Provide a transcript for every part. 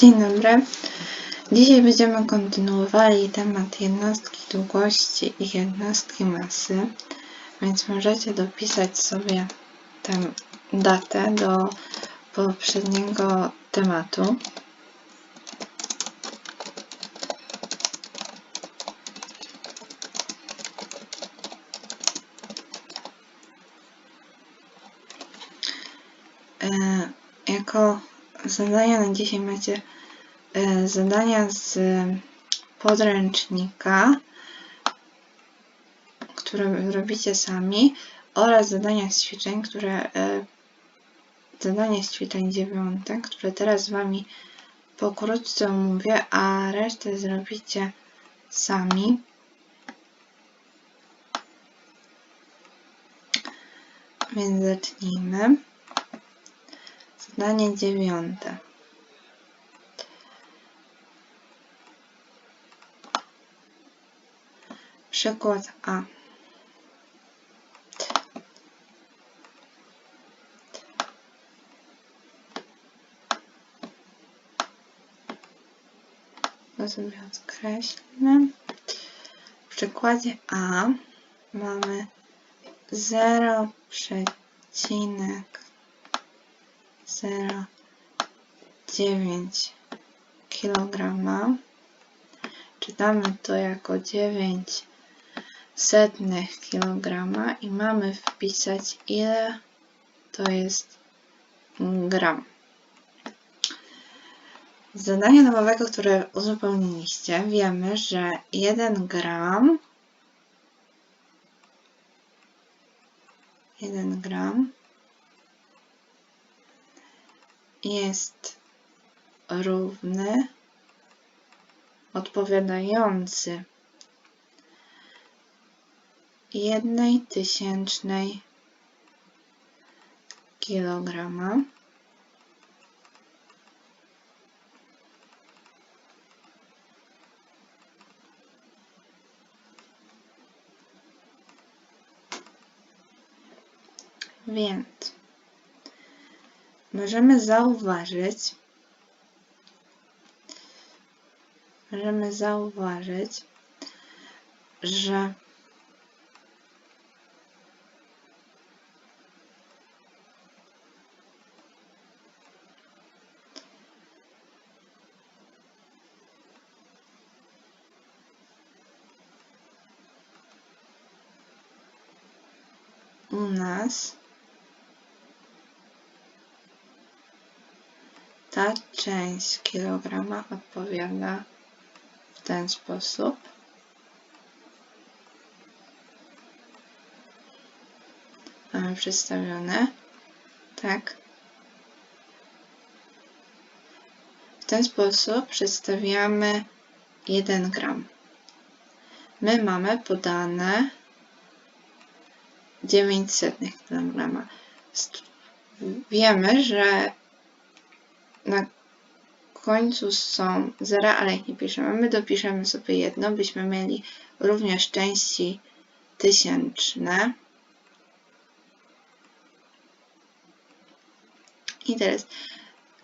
Dzień dobry. Dzisiaj będziemy kontynuowali temat jednostki długości i jednostki masy, więc możecie dopisać sobie tę datę do poprzedniego tematu. E, jako zadania na dzisiaj macie e, zadania z podręcznika, które robicie sami oraz zadania z ćwiczeń, które e, zadanie z ćwiczeń dziewiąte, które teraz z Wami pokrótce omówię, a resztę zrobicie sami. Więc zacznijmy. Zadanie dziewiąte. Przykład A. To sobie odkreślmy. W przykładzie A mamy 0,09 kg. Czytamy to jako 9 setnych kilograma i mamy wpisać ile to jest gram. Z zadania domowego, które uzupełniliście, wiemy, że 1 gram 1 gram jest równy odpowiadający jednej tysięcznej kilograma. Więc możemy zauważyć, możemy zauważyć, że u nas ta część kilograma odpowiada w ten sposób. Mamy przedstawione, tak. W ten sposób przedstawiamy 1 gram. My mamy podane 900 kg. Wiemy, że na końcu są zera, ale ich nie piszemy. My dopiszemy sobie jedno, byśmy mieli również części tysięczne. I teraz,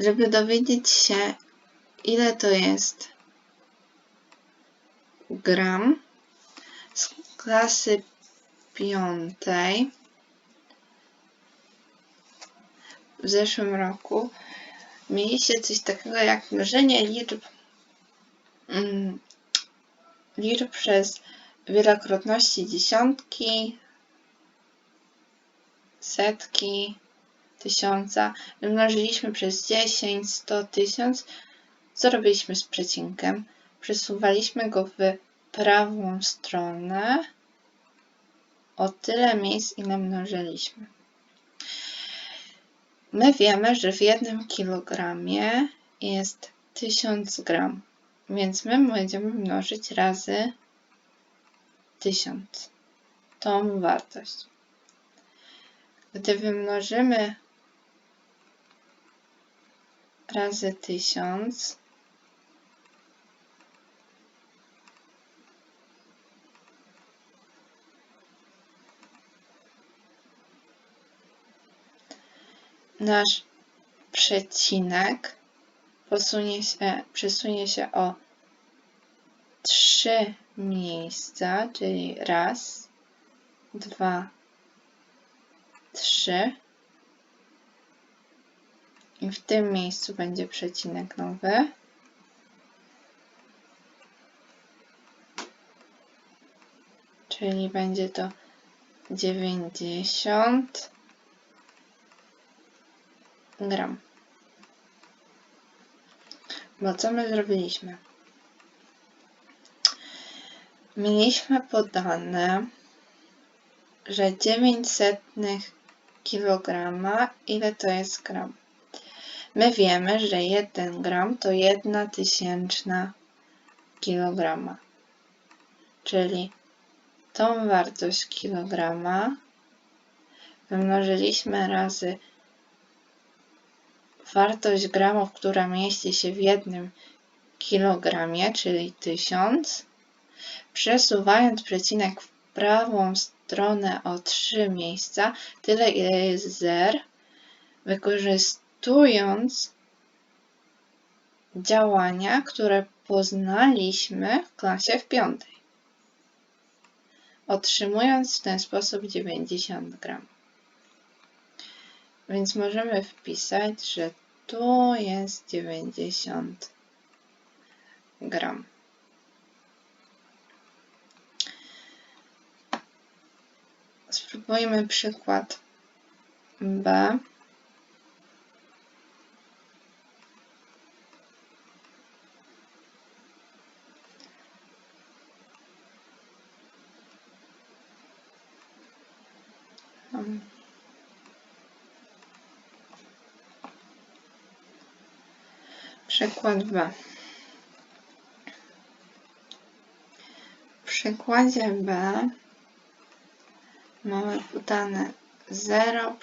żeby dowiedzieć się, ile to jest gram z klasy piątej w zeszłym roku mieliście coś takiego jak mnożenie liczb mm, liczb przez wielokrotności dziesiątki, setki, tysiąca. Mnożyliśmy przez 10, 100, 1000. Co robiliśmy z przecinkiem? Przesuwaliśmy go w prawą stronę o tyle miejsc, ile mnożyliśmy. My wiemy, że w jednym kilogramie jest 1000 gram, więc my będziemy mnożyć razy 1000 tą wartość. Gdy wymnożymy razy 1000, nasz przecinek posunie się, przesunie się o trzy miejsca, czyli raz, dwa, trzy. I w tym miejscu będzie przecinek nowy. Czyli będzie to 90 gram. Bo co my zrobiliśmy? Mieliśmy podane, że 900 kg, ile to jest gram? My wiemy, że 1 gram to 1 tysięczna kilograma. Czyli tą wartość kilograma wymnożyliśmy razy wartość gramów, która mieści się w jednym kilogramie, czyli 1000, przesuwając przecinek w prawą stronę o 3 miejsca, tyle ile jest zer, wykorzystując działania, które poznaliśmy w klasie w piątej, otrzymując w ten sposób 90 gram. Więc możemy wpisać, że tu jest 90 gram. Spróbujmy przykład B. Przykład B. W przykładzie B mamy podane 0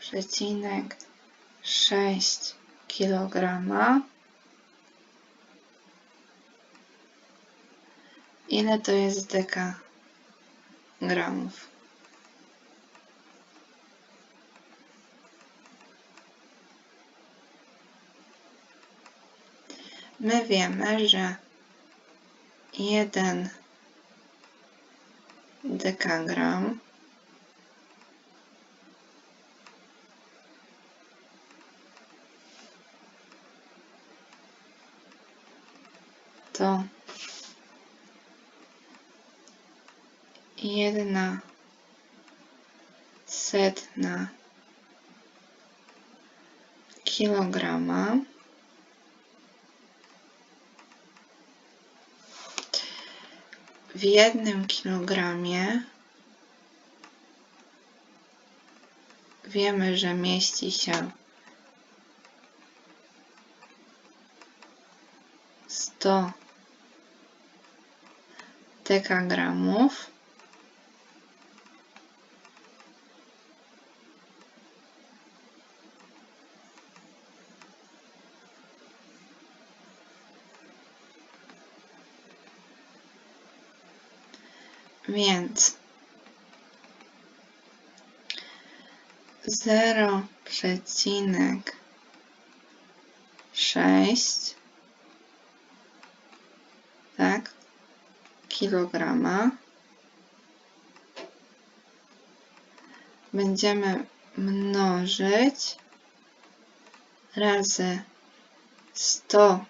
przecinek 0,6 kg ile to jest dekagramów my wiemy, że jeden dekagram to jedna setna kilograma w jednym kilogramie wiemy, że mieści się 100 dekagramów. Więc zero przecinek sześć tak kilograma. Będziemy mnożyć razy 100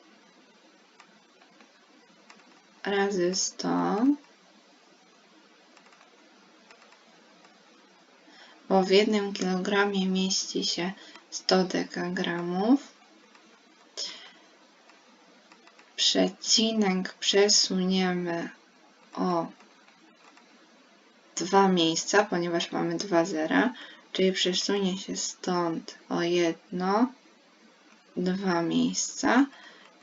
razy 100 bo w jednym kilogramie mieści się 100 dekagramów. Przecinek przesuniemy o dwa miejsca, ponieważ mamy dwa zera, czyli przesunie się stąd o jedno, dwa miejsca,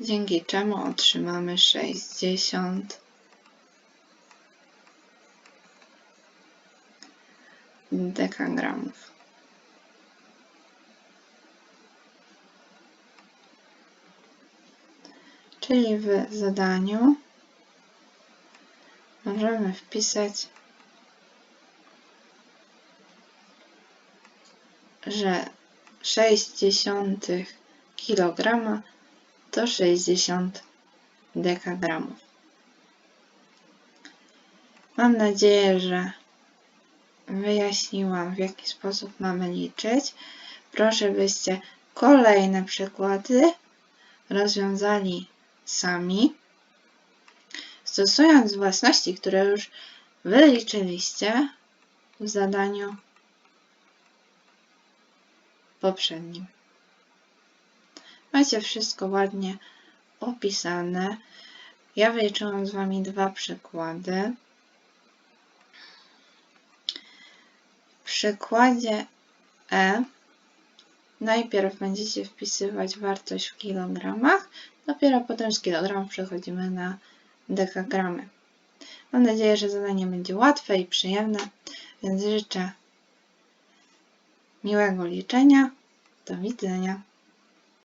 dzięki czemu otrzymamy 60 dekagramów. Czyli w zadaniu możemy wpisać że 60 kg to 60 dekagramów. Mam nadzieję, że wyjaśniłam, w jaki sposób mamy liczyć. Proszę, byście kolejne przykłady rozwiązali sami, stosując własności, które już wyliczyliście w zadaniu poprzednim. Macie wszystko ładnie opisane. Ja wyliczyłam z Wami dwa przykłady. Przykładzie E najpierw będziecie wpisywać wartość w kilogramach, dopiero potem z kilogramów przechodzimy na dekagramy. Mam nadzieję, że zadanie będzie łatwe i przyjemne, więc życzę miłego liczenia. Do widzenia.